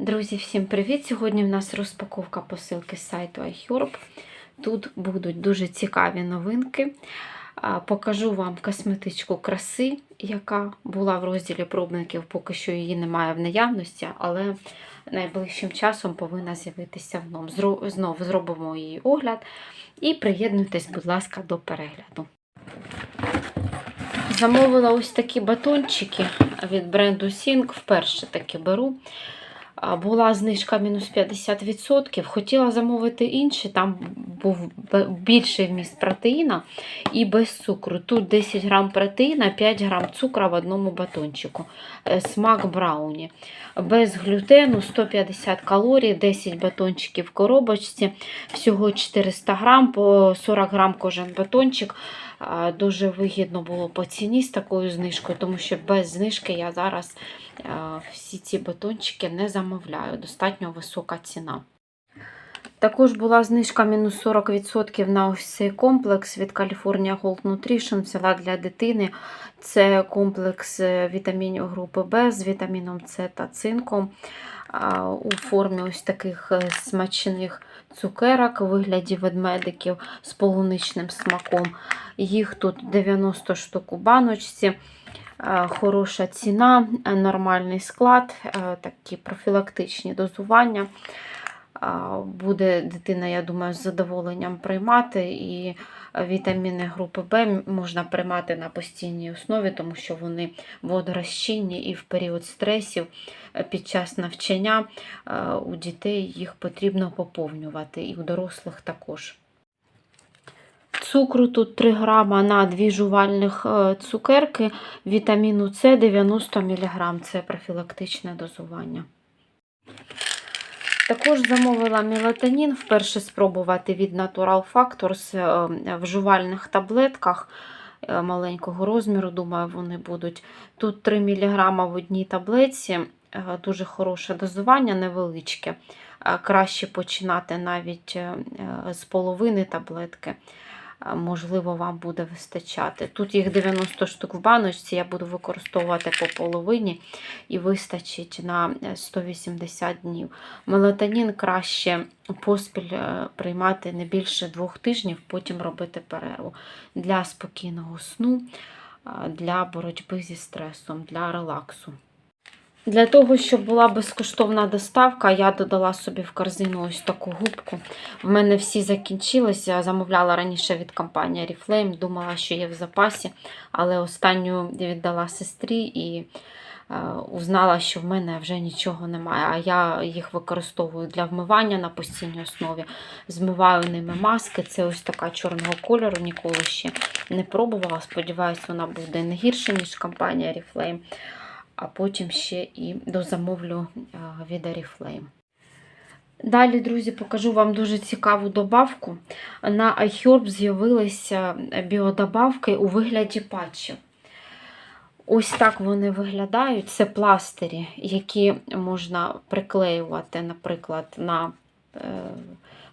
Друзі, всім привіт! Сьогодні в нас розпаковка посилки з сайту iHerb. Тут будуть дуже цікаві новинки. Покажу вам косметичку краси, яка була в розділі пробників, поки що її немає в наявності, але найближчим часом повинна з'явитися вном. Зро- Знов зробимо її огляд і приєднуйтесь, будь ласка, до перегляду. Замовила ось такі батончики від бренду Sing. Вперше таки беру. Була знижка мінус 50%. Хотіла замовити інші, там був більший вміст протеїна і без цукру. Тут 10 грам протеїна, 5 грам цукру в одному батончику. Е, Смак брауні. Без глютену 150 калорій, 10 батончиків в коробочці, всього 400 грам, по 40 грам кожен батончик. Дуже вигідно було по ціні з такою знижкою, тому що без знижки я зараз всі ці батончики не замовляю. Достатньо висока ціна. Також була знижка мінус 40% на ось цей комплекс від California Gold Nutrition. Взяла для дитини. Це комплекс е, вітамінів групи Б з вітаміном С та цинком у формі ось таких е, смачних цукерок у вигляді ведмедиків з полуничним смаком. Їх тут 90 штук у баночці. Е, Хороша ціна, е, нормальний склад, такі профілактичні дозування. Буде дитина, я думаю, з задоволенням приймати. І вітаміни групи Б можна приймати на постійній основі, тому що вони водорозчинні і в період стресів е, під час навчання е, у дітей їх потрібно поповнювати, і у дорослих також. Цукру тут 3 грама на 2 жувальних е, цукерки, вітаміну С 90 мг. Це профілактичне дозування. Також замовила мелатонін, вперше спробувати від Natural Factors е, в жувальних таблетках е, маленького розміру, думаю, вони будуть. Тут 3 мг в одній таблетці, е, дуже хороше дозування, невеличке. Краще починати навіть з половини таблетки. Е, Можливо, вам буде вистачати. Тут їх 90 штук в баночці, я буду використовувати по половині і вистачить на е, 180 днів. Мелатонін краще поспіль е, приймати не більше двох тижнів, потім робити перерву для спокійного сну, е, для боротьби зі стресом, для релаксу. Для того, щоб була безкоштовна доставка, я додала собі в корзину ось таку губку. В мене всі закінчилися. Замовляла раніше від компанії Oriflame, думала, що є в запасі, але останню віддала сестрі і е, узнала, що в мене вже нічого немає. А я їх використовую для вмивання на постійній основі. Змиваю ними маски. Це ось така чорного кольору, ніколи ще не пробувала. Сподіваюсь, вона буде не гірше, ніж компанія Oriflame. А потім ще і дозамовлю від Oriflame. Далі, друзі, покажу вам дуже цікаву добавку. На iHerb з'явилися біодобавки у вигляді патчів. Ось так вони виглядають. Це пластирі, які можна приклеювати, наприклад, на е,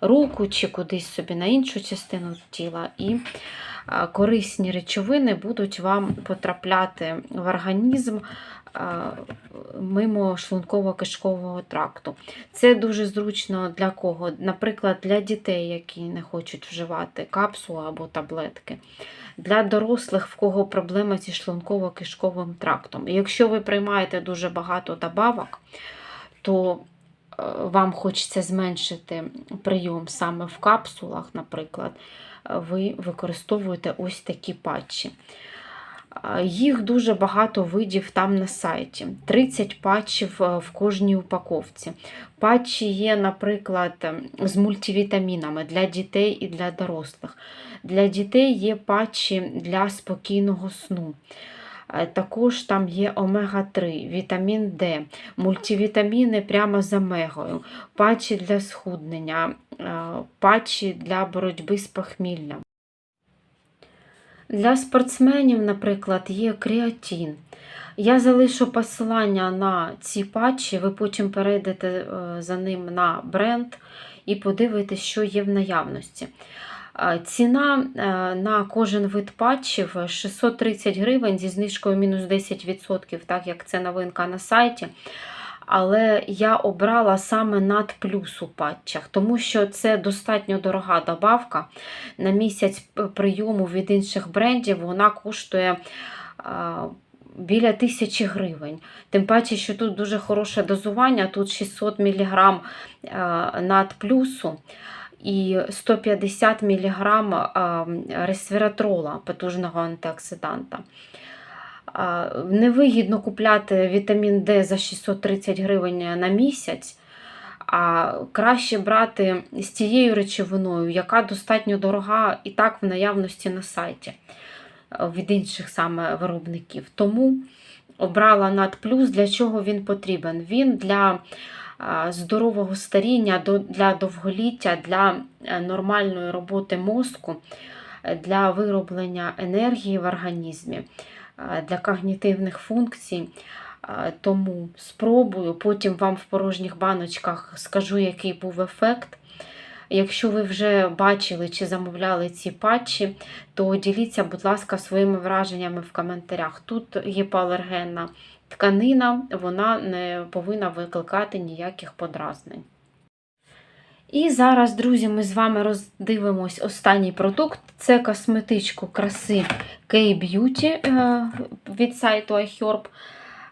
руку чи кудись собі на іншу частину тіла. І е, корисні речовини будуть вам потрапляти в організм е, мимо шлунково-кишкового тракту. Це дуже зручно для кого? Наприклад, для дітей, які не хочуть вживати капсулу або таблетки. Для дорослих, в кого проблема зі шлунково-кишковим трактом. І якщо ви приймаєте дуже багато добавок, то е, вам хочеться зменшити прийом саме в капсулах, наприклад, ви використовуєте ось такі патчі. Їх дуже багато видів там на сайті. 30 патчів е, в кожній упаковці. Патчі є, наприклад, ем, з мультивітамінами для дітей і для дорослих. Для дітей є патчі для спокійного сну. Е, Також там є омега-3, вітамін Д, мультивітаміни прямо з омегою, патчі для схуднення, е, патчі для боротьби з похміллям. Для спортсменів, наприклад, є креатин. Я залишу посилання на ці патчі, ви потім перейдете е, за ним на бренд і подивитесь, що є в наявності. Е, Ціна е, на кожен вид патчів 630 гривень зі знижкою мінус 10%, так як це новинка на сайті. Але я обрала саме над плюс у патчах, тому що це достатньо дорога добавка. На місяць прийому від інших брендів вона коштує біля тисячі гривень. Тим паче, що тут дуже хороше дозування, тут 600 мг над плюсу і 150 мг ресвератрола, потужного антиоксиданта. Невигідно купляти вітамін Д за 630 гривень на місяць, а краще брати з тією речовиною, яка достатньо дорога і так в наявності на сайті е, від інших саме виробників. Тому обрала надплюс, для чого він потрібен. Він для здорового старіння, для довголіття, для е, нормальної роботи мозку, е, для вироблення енергії в організмі, для когнітивних функцій. Тому спробую, потім вам в порожніх баночках скажу, який був ефект. Якщо ви вже бачили чи замовляли ці патчі, то діліться, будь ласка, своїми враженнями в коментарях. Тут гіпоалергенна тканина, вона не повинна викликати ніяких подразнень. І зараз, друзі, ми з вами роздивимось останній продукт. Це косметичку краси K-Beauty е, від сайту iHerb,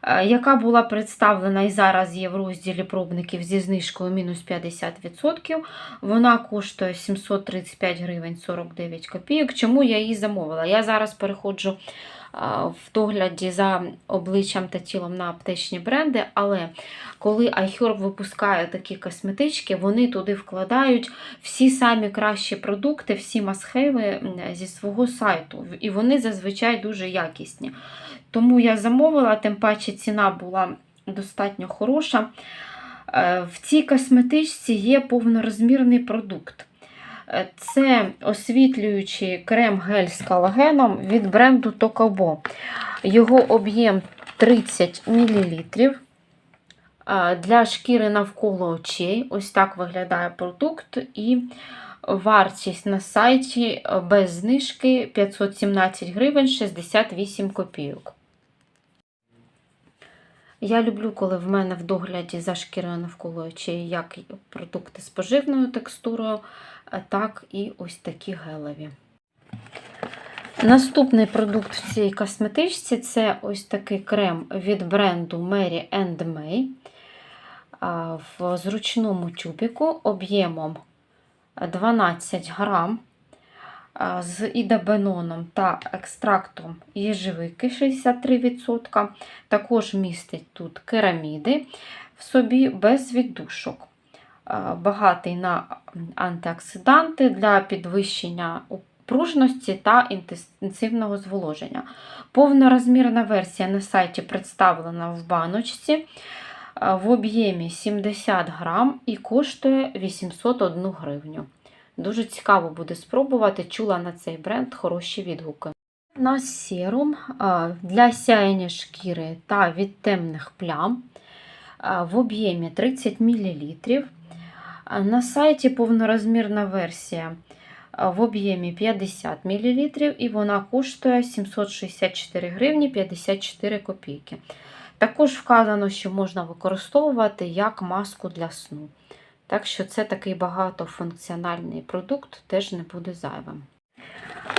е, яка була представлена і зараз є в розділі пробників зі знижкою мінус 50%. Вона коштує 735 гривень 49 копійок. Чому я її замовила? Я зараз переходжу в догляді за обличчям та тілом на аптечні бренди, але коли iHerb випускає такі косметички, вони туди вкладають всі самі кращі продукти, всі масхеви зі свого сайту. І вони зазвичай дуже якісні. Тому я замовила, тим паче ціна була достатньо хороша. Е, В цій косметичці є повнорозмірний продукт. Е, Це освітлюючий крем-гель з колагеном від бренду Tokobo. Його об'єм 30 мл. Для шкіри навколо очей. Ось так виглядає продукт. І вартість на сайті без знижки 517 гривень 68 копійок. Я люблю, коли в мене в догляді за шкірою навколо очей як продукти з поживною текстурою, так і ось такі гелеві. Наступний продукт в цій косметичці це ось такий крем від бренду Mary May в зручному тюбіку об'ємом 12 грам з ідабеноном та екстрактом єжевики 63%. Також містить тут кераміди в собі без віддушок. А, Багатий на антиоксиданти для підвищення пружності та інтенсивного зволоження. Повнорозмірна версія на сайті представлена в баночці в об'ємі 70 грам і коштує 801 гривню. Дуже цікаво буде спробувати. Чула на цей бренд хороші відгуки. У нас серум для сяєння шкіри та від темних плям в об'ємі 30 мл. На сайті повнорозмірна версія в об'ємі 50 мл і вона коштує 764 гривні 54 копійки. Також вказано, що можна використовувати як маску для сну. Так що це такий багатофункціональний продукт, теж не буде зайвим.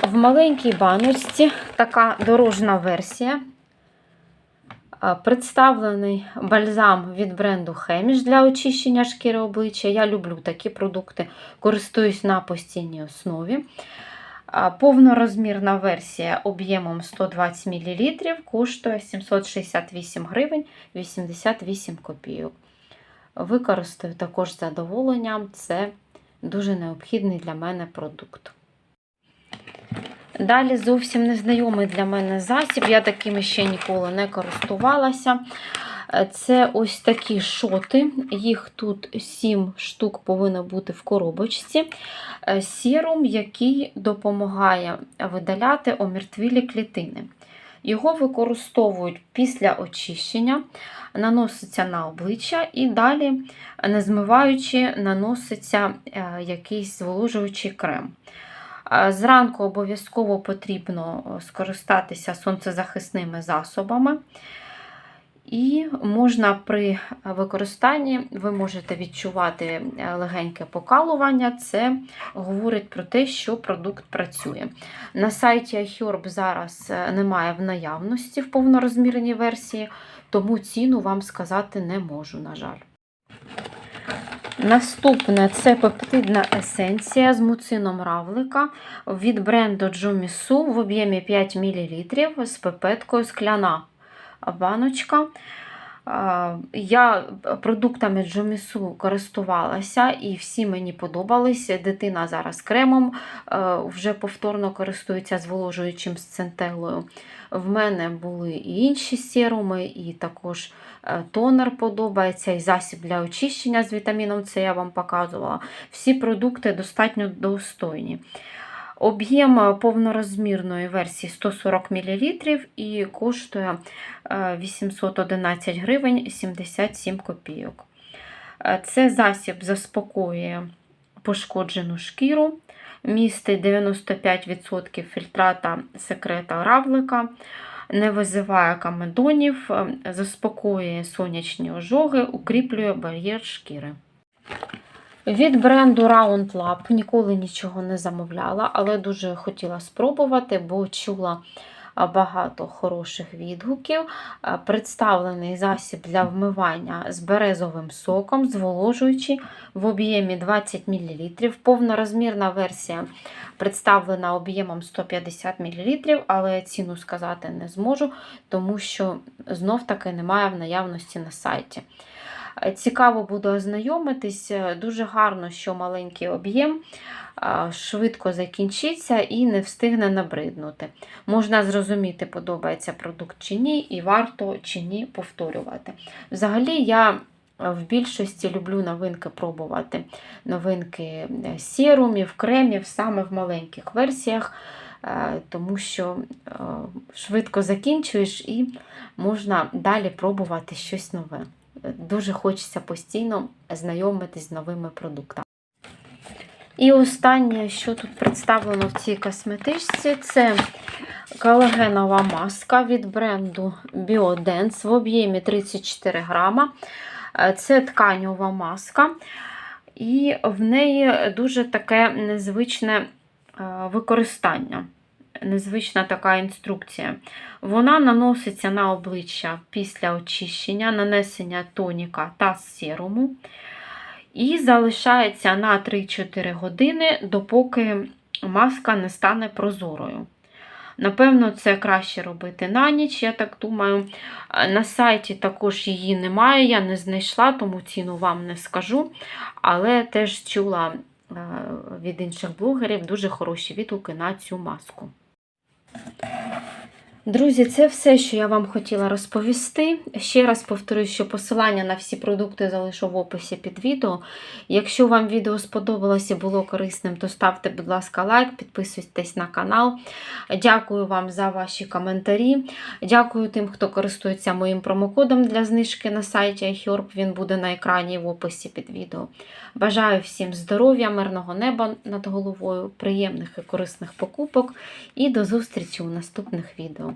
В маленькій баночці така дорожна версія. А, Представлений бальзам від бренду Хеміш для очищення шкіри обличчя. Я люблю такі продукти, користуюсь на постійній основі. Повнорозмірна версія об'ємом 120 мл коштує 768 гривень 88 копійок. Використаю також з задоволенням, це дуже необхідний для мене продукт. Далі зовсім незнайомий для мене засіб, я такими ще ніколи не користувалася. Це ось такі шоти, їх тут 7 штук повинно бути в коробочці. Сірум, який допомагає видаляти омертвілі клітини. Його використовують після очищення, наноситься на обличчя і далі, не змиваючи, наноситься е, якийсь зволожуючий крем. Е, Зранку обов'язково потрібно скористатися сонцезахисними засобами. І можна при використанні, ви можете відчувати е, легеньке покалування. Це говорить про те, що продукт працює. На сайті iHerb зараз е, немає в наявності в повнорозмірній версії, тому ціну вам сказати не можу, на жаль. Наступне це пептидна есенція з муцином равлика від бренду Джумісу в об'ємі 5 мл з пипеткою скляна баночка. А, Я продуктами Джумісу користувалася і всі мені подобалися. Дитина зараз кремом е, вже повторно користується зволожуючим з центелою. В мене були і інші серуми, і також е, тонер подобається, і засіб для очищення з вітаміном С я вам показувала. Всі продукти достатньо достойні. Об'єм повнорозмірної версії 140 мл і коштує е, 811 гривень 77 копійок. Е, Це засіб заспокоює пошкоджену шкіру, містить 95% фільтрата секрета равлика, не визиває камедонів, е, заспокоює сонячні ожоги, укріплює бар'єр шкіри. Від бренду Round Lab ніколи нічого не замовляла, але дуже хотіла спробувати, бо чула багато хороших відгуків. Представлений засіб для вмивання з березовим соком, зволожуючий в об'ємі 20 мл. Повнорозмірна версія представлена об'ємом 150 мл, але ціну сказати не зможу, тому що знов-таки немає в наявності на сайті. Цікаво буде ознайомитись. Дуже гарно, що маленький об'єм швидко закінчиться і не встигне набриднути. Можна зрозуміти, подобається продукт чи ні, і варто чи ні повторювати. Взагалі, я в більшості люблю новинки пробувати. Новинки е, серумів, кремів, саме в маленьких версіях. е, Тому що е, швидко закінчуєш і можна далі пробувати щось нове дуже хочеться постійно знайомитись з новими продуктами. І останнє, що тут представлено в цій косметичці, це колагенова маска від бренду Biodance в об'ємі 34 грама. Це тканьова маска, і в неї дуже таке незвичне е, використання незвична така інструкція. Вона наноситься на обличчя після очищення, нанесення тоніка та серуму. І залишається на 3-4 години, допоки маска не стане прозорою. Напевно, це краще робити на ніч, я так думаю. На сайті також її немає, я не знайшла, тому ціну вам не скажу. Але теж чула е, від інших блогерів дуже хороші відгуки на цю маску. Thank you. Друзі, це все, що я вам хотіла розповісти. Ще раз повторюю, що посилання на всі продукти залишу в описі під відео. Якщо вам відео сподобалося і було корисним, то ставте, будь ласка, лайк, підписуйтесь на канал. Дякую вам за ваші коментарі. Дякую тим, хто користується моїм промокодом для знижки на сайті iHerb. Він буде на екрані в описі під відео. Бажаю всім здоров'я, мирного неба над головою, приємних і корисних покупок. І до зустрічі у наступних відео.